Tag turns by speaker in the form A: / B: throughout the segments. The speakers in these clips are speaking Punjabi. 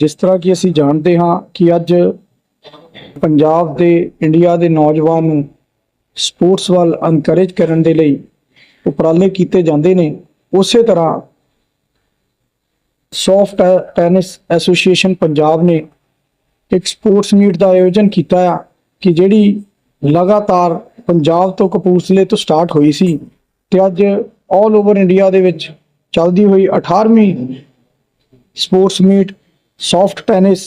A: ਜਿਸ ਤਰ੍ਹਾਂ ਕਿ ਅਸੀਂ ਜਾਣਦੇ ਹਾਂ ਕਿ ਅੱਜ ਪੰਜਾਬ ਦੇ, ਇੰਡੀਆ ਦੇ ਨੌਜਵਾਨ ਨੂੰ ਸਪੋਰਟਸ ਵੱਲ ਐਨਕਰੇਜ ਕਰਨ ਦੇ ਲਈ ਉਪਰਾਲੇ ਕੀਤੇ ਜਾਂਦੇ ਨੇ, ਉਸੇ ਤਰ੍ਹਾਂ ਸੌਫਟ ਟੈਨਿਸ ਐਸੋਸੀਏਸ਼ਨ ਪੰਜਾਬ ਨੇ ਇੱਕ ਸਪੋਰਟਸ ਮੀਟ ਦਾ ਆਯੋਜਨ ਕੀਤਾ ਆ ਕਿ ਜਿਹੜੀ ਲਗਾਤਾਰ ਪੰਜਾਬ ਤੋਂ ਕਪੂਰਥਲੇ ਤੋਂ ਸਟਾਰਟ ਹੋਈ ਸੀ ਤੇ ਅੱਜ ਆਲ ਓਵਰ ਇੰਡੀਆ ਦੇ ਵਿੱਚ ਚੱਲਦੀ ਹੋਈ 18ਵੀਂ ਸਪੋਰਟਸ ਮੀਟ ਸੌਫਟ ਟੈਨਿਸ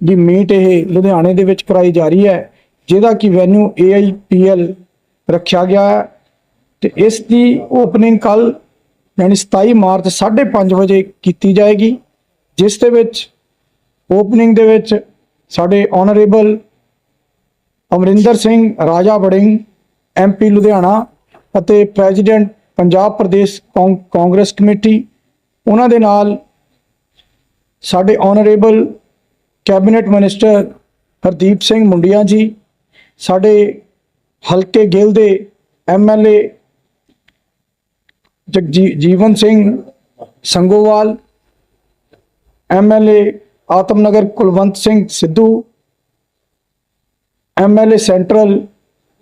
A: ਦੀ ਮੀਟ ਇਹ ਲੁਧਿਆਣੇ ਦੇ ਵਿੱਚ ਕਰਾਈ ਜਾ ਰਹੀ ਹੈ, ਜਿਹਦਾ ਕਿ ਵੈਨਿਊ AIPL ਰੱਖਿਆ ਗਿਆ ਹੈ ਤੇ ਇਸ ਦੀ ਓਪਨਿੰਗ ਕੱਲ ਯਾਨੀ 27 ਮਾਰਚ 5:30 ਵਜੇ ਕੀਤੀ ਜਾਏਗੀ, ਜਿਸ ਦੇ ਵਿੱਚ ਓਪਨਿੰਗ ਦੇ ਵਿੱਚ ਸਾਡੇ ਆਨਰੇਬਲ ਅਮਰਿੰਦਰ ਸਿੰਘ, ਰਾਜਾ ਵੜਿੰਗ ਐਮਪੀ ਲੁਧਿਆਣਾ ਅਤੇ ਪ੍ਰੈਜ਼ੀਡੈਂਟ ਪੰਜਾਬ ਪ੍ਰਦੇਸ਼ ਕੌਂ- ਕਾਂਗਰਸ ਕਮੇਟੀ ਉਹਨਾਂ ਦੇ ਨਾਲ ਸਾਡੇ honourable cabinet minister Hardeep Singh Mundian ji, ਸਾਡੇ ਹਲਕੇ ਗਿੱਲ ਦੇ MLA ਜਗਜੀ, Jeevan Singh Sangowal MLA Atamnagar Kulwant Singh Sidhu MLA central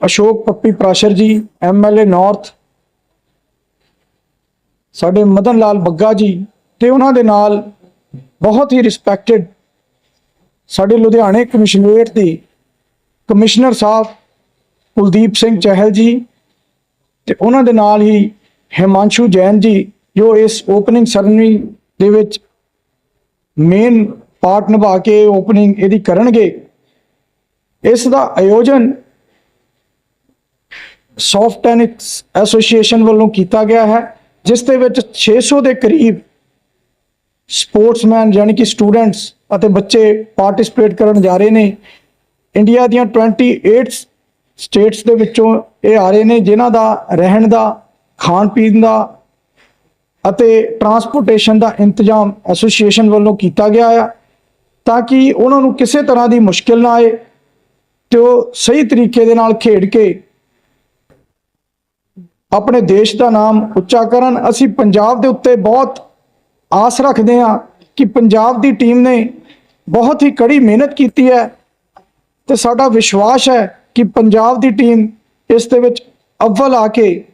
A: Ashok Pappi Prashar ji MLA north ਸਾਡੇ ਮਦਨ ਲਾਲ ਬੱਗਾ ਜੀ ਤੇ ਉਹਨਾਂ ਦੇ ਨਾਲ ਬਹੁਤ ਹੀ ਰਿਸਪੈਕਟਡ ਸਾਡੇ ਲੁਧਿਆਣੇ ਕਮਿਸ਼ਨਰੇਟ ਦੇ ਕਮਿਸ਼ਨਰ ਸਾਹਿਬ ਕੁਲਦੀਪ ਸਿੰਘ ਚਹਿਲ ਜੀ ਤੇ ਉਹਨਾਂ ਦੇ ਨਾਲ ਹੀ ਹਿਮਾਂਸ਼ੂ ਜੈਨ ਜੀ, ਜੋ ਇਸ ਓਪਨਿੰਗ ਸਰਮਨੀ ਦੇ ਵਿੱਚ ਮੇਨ ਪਾਰਟ ਨਿਭਾ ਕੇ ਓਪਨਿੰਗ ਇਹਦੀ ਕਰਨਗੇ। ਇਸ ਦਾ ਆਯੋਜਨ ਸੌਫਟ ਟੈਨਿਸ ਐਸੋਸੀਏਸ਼ਨ ਵੱਲੋਂ ਕੀਤਾ ਗਿਆ ਹੈ। ਜਿਸ ਦੇ ਵਿੱਚ 600 ਦੇ ਕਰੀਬ ਸਪੋਰਟਸਮੈਨ ਯਾਨੀ ਕਿ ਸਟੂਡੈਂਟਸ ਅਤੇ ਬੱਚੇ ਪਾਰਟਿਸਿਪੇਟ ਕਰਨ ਜਾ ਰਹੇ ਨੇ। ਇੰਡੀਆ ਦੀਆਂ 28 ਸਟੇਟਸ ਦੇ ਵਿੱਚੋਂ ਇਹ ਆ ਰਹੇ ਨੇ, ਜਿਨ੍ਹਾਂ ਦਾ ਰਹਿਣ ਦਾ, ਖਾਣ ਪੀਣ ਦਾ ਅਤੇ ਟਰਾਂਸਪੋਰਟੇਸ਼ਨ ਦਾ ਇੰਤਜ਼ਾਮ ਐਸੋਸੀਏਸ਼ਨ ਵੱਲੋਂ ਕੀਤਾ ਗਿਆ ਹੈ ਤਾਂ ਕਿ ਉਹਨਾਂ ਨੂੰ ਕਿਸੇ ਤਰ੍ਹਾਂ ਦੀ ਮੁਸ਼ਕਿਲ ਨਾ ਆਏ ਤੇ ਉਹ ਸਹੀ ਤਰੀਕੇ ਦੇ ਨਾਲ ਖੇਡ ਕੇ ਆਪਣੇ ਦੇਸ਼ ਦਾ ਨਾਮ ਉੱਚਾ ਕਰਨ। ਅਸੀਂ ਪੰਜਾਬ ਦੇ ਉੱਤੇ ਬਹੁਤ ਆਸ ਰੱਖਦੇ ਹਾਂ ਕਿ ਪੰਜਾਬ ਦੀ ਟੀਮ ਨੇ ਬਹੁਤ ਹੀ ਕੜੀ ਮਿਹਨਤ ਕੀਤੀ ਹੈ ਤੇ ਸਾਡਾ ਵਿਸ਼ਵਾਸ ਹੈ ਕਿ ਪੰਜਾਬ ਦੀ ਟੀਮ ਇਸ ਦੇ ਵਿੱਚ ਅਵਲ ਆ ਕੇ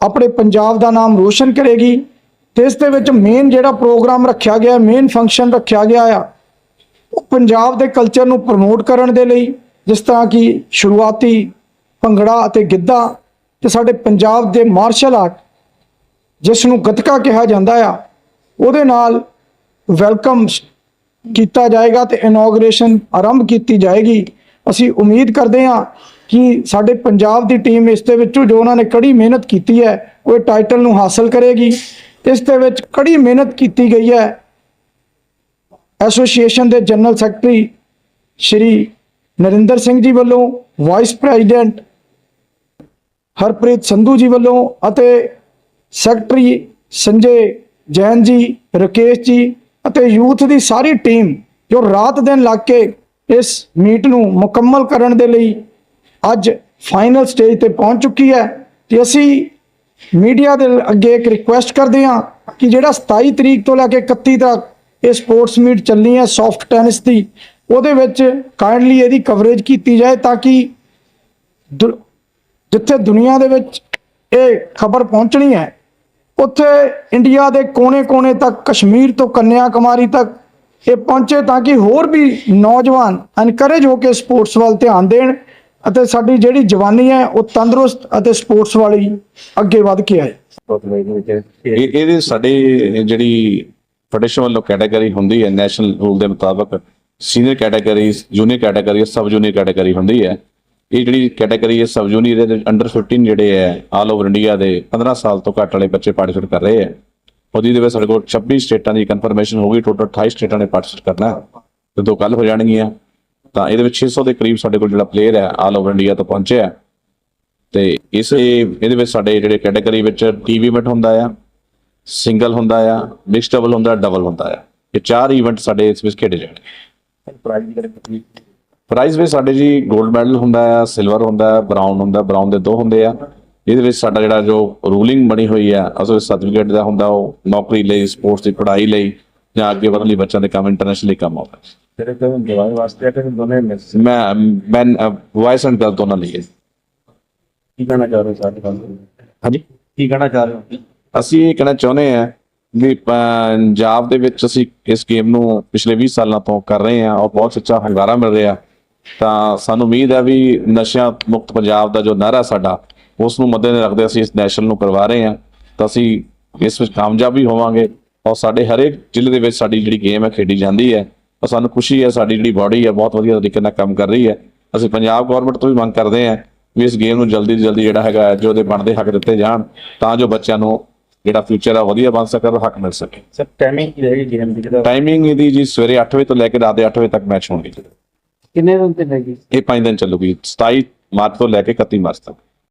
A: ਆਪਣੇ ਪੰਜਾਬ ਦਾ ਨਾਮ ਰੋਸ਼ਨ ਕਰੇਗੀ ਤੇ ਇਸ ਦੇ ਵਿੱਚ ਮੇਨ ਜਿਹੜਾ ਪ੍ਰੋਗਰਾਮ ਰੱਖਿਆ ਗਿਆ ਮੇਨ ਫੰਕਸ਼ਨ ਰੱਖਿਆ ਗਿਆ ਆ, ਉਹ ਪੰਜਾਬ ਦੇ ਕਲਚਰ ਨੂੰ ਪ੍ਰਮੋਟ ਕਰਨ ਦੇ ਲਈ, ਜਿਸ ਤਰ੍ਹਾਂ ਕਿ ਸ਼ੁਰੂਆਤੀ ਭੰਗੜਾ ਅਤੇ ਗਿੱਧਾ ਤੇ ਸਾਡੇ ਪੰਜਾਬ ਦੇ ਮਾਰਸ਼ਲ ਆਰਟ ਜਿਸ ਨੂੰ ਗੱਤਕਾ ਕਿਹਾ ਜਾਂਦਾ ਆ, ਉਹਦੇ ਨਾਲ ਵੈਲਕਮ ਕੀਤਾ ਜਾਏਗਾ ਤੇ ਇਨੋਗ੍ਰੇਸ਼ਨ ਆਰੰਭ ਕੀਤੀ ਜਾਏਗੀ। ਅਸੀਂ ਉਮੀਦ ਕਰਦੇ ਹਾਂ ਕਿ ਸਾਡੇ ਪੰਜਾਬ ਦੀ ਟੀਮ ਇਸ ਦੇ ਵਿੱਚੋਂ ਜੋ ਉਹਨਾਂ ਨੇ ਕੜੀ ਮਿਹਨਤ ਕੀਤੀ ਹੈ, ਉਹ ਇਹ ਟਾਈਟਲ ਨੂੰ ਹਾਸਲ ਕਰੇਗੀ। ਇਸ ਦੇ ਵਿੱਚ ਕੜੀ ਮਿਹਨਤ ਕੀਤੀ ਗਈ ਹੈ। ਐਸੋਸੀਏਸ਼ਨ ਦੇ ਜਨਰਲ ਸੈਕਟਰੀ ਸ਼੍ਰੀ ਨਰਿੰਦਰ ਸਿੰਘ ਜੀ ਵੱਲੋਂ ਵਾਈਸ ਪ੍ਰੈਜ਼ੀਡੈਂਟ ਹਰਪ੍ਰੀਤ ਸੰਧੂ ਜੀ ਵੱਲੋਂ ਅਤੇ ਸੈਕਟਰੀ ਸੰਜੇ ਜੈਨ ਜੀ, ਰਕੇਸ਼ ਜੀ ਅਤੇ ਯੂਥ ਦੀ ਸਾਰੀ ਟੀਮ ਜੋ ਰਾਤ ਦਿਨ ਲੱਗ ਕੇ ਇਸ ਮੀਟ ਨੂੰ ਮੁਕੰਮਲ ਕਰਨ ਦੇ ਲਈ ਅੱਜ ਫਾਈਨਲ ਸਟੇਜ ਤੇ ਪਹੁੰਚ ਚੁੱਕੀ ਹੈ ਤੇ ਅਸੀਂ ਮੀਡੀਆ ਦੇ ਅੱਗੇ ਇੱਕ ਰਿਕੁਐਸਟ ਕਰਦੇ ਹਾਂ ਕਿ ਜਿਹੜਾ 27 ਤਰੀਕ ਤੋਂ ਲੈ ਕੇ 31 ਤੱਕ ਇਹ ਸਪੋਰਟਸ ਮੀਟ ਚੱਲਣੀ ਹੈ ਸੌਫਟ ਟੈਨਿਸ ਦੀ, ਉਹਦੇ ਵਿੱਚ ਕਾਈਂਡਲੀ ਇਹਦੀ ਕਵਰੇਜ ਕੀਤੀ ਜਾਏ ਤਾਂ ਕਿ ਦੁ- ਜਿੱਥੇ ਦੁਨੀਆ ਦੇ ਵਿੱਚ ਇਹ ਖਬਰ ਪਹੁੰਚਣੀ ਹੈ, ਉੱਥੇ ਇੰਡੀਆ ਦੇ ਕੋਨੇ-ਕੋਨੇ ਤੱਕ, ਕਸ਼ਮੀਰ ਤੋਂ ਕੰਨਿਆ ਕੁਮਾਰੀ ਤੱਕ ਇਹ ਪਹੁੰਚੇ ਤਾਂ ਕਿ ਹੋਰ ਵੀ ਨੌਜਵਾਨ ਐਨਕਰੇਜ ਹੋ ਕੇ ਸਪੋਰਟਸ ਵੱਲ ਧਿਆਨ ਦੇਣ ਅਤੇ ਸਾਡੀ ਜਿਹੜੀ ਜਵਾਨੀ ਹੈ, ਉਹ ਤੰਦਰੁਸਤ ਅਤੇ ਸਪੋਰਟਸ ਵਾਲੀ ਅੱਗੇ ਵਧ ਕੇ ਆਏ।
B: ਇਹ ਇਹਦੇ ਸਾਡੇ ਜਿਹੜੀ ਫੈਡਰੇਸ਼ਨ ਵੱਲੋਂ ਕੈਟਾਗਰੀ ਹੁੰਦੀ ਹੈ ਨੈਸ਼ਨਲ ਰੂਲ ਦੇ ਮੁਤਾਬਕ senior category junior category sub junior category ਹੁੰਦੀ ਹੈ। ਇਹ ਜਿਹੜੀ ਕੈਟਾਗਰੀ ਹੈ ਸਬ ਜੂਨੀਅਰ ਦੇ ਅੰਡਰ 15 ਜਿਹੜੇ ਹੈ ਆਲ ਓਵਰ ਇੰਡੀਆ ਦੇ 15 ਸਾਲ ਤੋਂ ਘੱਟ ਵਾਲੇ ਬੱਚੇ ਪਾਰਟਿਸਿਪੇਟ ਕਰ ਰਹੇ ਹੈ। ਉਹਦੀ ਦੇ ਵਿੱਚ ਸਾਡੇ ਕੋਲ 26 ਸਟੇਟਾਂ ਦੀ ਕਨਫਰਮੇਸ਼ਨ ਹੋ ਗਈ ਟੋਟਲ 28 ਸਟੇਟਾਂ ਨੇ ਪਾਰਟਿਸਿਪੇਟ ਕਰਨਾ ਹੈ। ਤੇ ਦੋ ਕੱਲ ਹੋ ਜਾਣਗੀਆਂ। ਤਾਂ ਇਹਦੇ ਵਿੱਚ 600 ਦੇ ਕਰੀਬ ਸਾਡੇ ਕੋਲ ਜਿਹੜਾ ਪਲੇਅਰ ਹੈ ਆਲ ਓਵਰ ਇੰਡੀਆ ਤੋਂ ਪਹੁੰਚਿਆ ਹੈ। ਤੇ ਇਸ ਇਹਦੇ ਵਿੱਚ ਸਾਡੇ ਜਿਹੜੇ ਕੈਟਾਗਰੀ ਵਿੱਚ ਟੀਵੀ ਇਵੈਂਟ ਹੁੰਦਾ ਆ ਸਿੰਗਲ ਹੁੰਦਾ ਆ ਮਿਕਸ ਡਬਲ ਹੁੰਦਾ ਡਬਲ ਹੁੰਦਾ ਆ। ਇਹ ਚਾਰ ਇਵੈਂਟ ਸਾਡੇ ਇਸ ਵਿੱਚ ਖੇਡੇ ਜਾਣਗੇ। ਪ੍ਰਾਈਜ਼ ਵੀ ਸਾਡੇ ਜੀ 골ਡ ਮੈਡਲ ਹੁੰਦਾ ਆ ਸਿਲਵਰ ਹੁੰਦਾ ਆ ਬ੍ਰਾਊਨ ਹੁੰਦਾ ਬ੍ਰਾਊਨ ਦੇ ਦੋ ਹੁੰਦੇ ਆ। ਇਹਦੇ ਵਿੱਚ ਸਾਡਾ ਜਿਹੜਾ ਜੋ ਰੂਲਿੰਗ ਬਣੀ ਹੋਈ ਆ ਅਸਲ ਸਰਟੀਫਿਕੇਟ ਦਾ ਹੁੰਦਾ ਉਹ ਨੌਕਰੀ ਲਈ ਸਪੋਰਟਸ ਦੀ ਪੜ੍ਹਾਈ ਲਈ ਜਾਂ ਅੱਗੇ ਵਧਣ ਲਈ ਬੱਚਿਆਂ ਦੇ ਕੰਮ ਇੰਟਰਨੈਸ਼ਨਲੀ ਕੰਮ ਆਉਂਦਾ।
C: ਤੇਰੇ ਕੋਲ ਦਵਾਈ ਵਾਸਤੇ ਕਿ ਦੋਨੇ
B: ਮੈਂ ਮੈਂ ਵਾਇਸ ਐਂਡ ਗਰਲ ਦੋਨਾਂ ਲਈ ਹੈ।
C: ਕੀ ਕਹਿਣਾ ਚਾਹ ਰਹੇ ਹੋ ਸਾਡੇ ਨਾਲ
B: ਹਾਂਜੀ?
C: ਕੀ ਕਹਿਣਾ ਚਾਹ ਰਹੇ ਹੋ?
B: ਅਸੀਂ ਇਹ ਕਹਿਣਾ ਚਾਹੁੰਦੇ ਹਾਂ ਵੀ ਪੰਜਾਬ ਦੇ ਵਿੱਚ ਅਸੀਂ ਇਸ ਗੇਮ ਨੂੰ ਪਿਛਲੇ 20 ਸਾਲਾਂ ਤੋਂ ਕਰ ਰਹੇ ਹਾਂ ਔਰ ਬਹੁਤ ਅੱਛਾ ਹੁੰਗਾਰਾ ਮਿਲ ਰਿਹਾ। ਤਾਂ ਸਾਨੂੰ ਉਮੀਦ ਹੈ ਵੀ ਨਸ਼ਿਆਂ ਮੁਕਤ ਪੰਜਾਬ ਦਾ ਜੋ ਨਾਰਾ ਸਾਡਾ ਉਸ ਨੂੰ ਮੱਦੇ ਰੱਖਦੇ ਅਸੀਂ ਇਸ ਨੈਸ਼ਨਲ ਨੂੰ ਕਰਵਾ ਰਹੇ ਹਾਂ। ਤਾਂ ਅਸੀਂ ਇਸ ਵਿੱਚ ਕਾਮਯਾਬ ਵੀ ਹੋਵਾਂਗੇ ਔਰ ਸਾਡੇ ਹਰੇਕ ਜ਼ਿਲ੍ਹੇ ਦੇ ਵਿੱਚ ਸਾਡੀ ਜਿਹੜੀ ਗੇਮ ਹੈ ਖੇਡੀ ਜਾਂਦੀ ਹੈ। ਔਰ ਸਾਨੂੰ ਖੁਸ਼ੀ ਹੈ ਸਾਡੀ ਜਿਹੜੀ ਬਾਡੀ ਹੈ ਬਹੁਤ ਵਧੀਆ ਤਰੀਕੇ ਨਾਲ ਕੰਮ ਕਰ ਰਹੀ ਹੈ। ਅਸੀਂ ਪੰਜਾਬ ਗਵਰਨਮੈਂਟ ਤੋਂ ਵੀ ਮੰਗ ਕਰਦੇ ਹਾਂ ਵੀ ਇਸ ਗੇਮ ਨੂੰ ਜਲਦੀ ਤੋਂ ਜਲਦੀ ਜਿਹੜਾ ਹੈਗਾ ਜੋ ਉਹਦੇ ਬਣਦੇ ਹੱਕ ਦਿੱਤੇ ਜਾਣ ਤਾਂ ਜੋ ਬੱਚਿਆਂ ਨੂੰ ਜਿਹੜਾ ਫਿਊਚਰ ਆ ਵਧੀਆ ਬਣ ਸਕੇ ਔਰ ਹੱਕ ਮਿਲ ਸਕੇ।
C: ਸਰ ਟਾਈਮਿੰਗ ਕੀ ਰਹੇਗੀ ਗੇਮ ਦੀ?
B: ਟਾਈਮਿੰਗ ਇਹਦੀ ਜੀ ਸਵੇਰੇ 8 ਵਜੇ ਤੋਂ ਲੈ ਕੇ ਰਾਤ ਦੇ 8 ਵਜੇ ਤੱਕ ਮੈਚ ਹੋਣਗੇ।
C: ਕਿੰਨੇ ਦਿਨ ਤੇ ਲੱਗੀ
B: ਇਹ 5 ਦਿਨ ਚੱਲੂਗੀ। 27 ਮਾਰਚ ਤੋਂ ਲੈ ਕੇ 31 ਮਾਰਚ ਤੱਕ।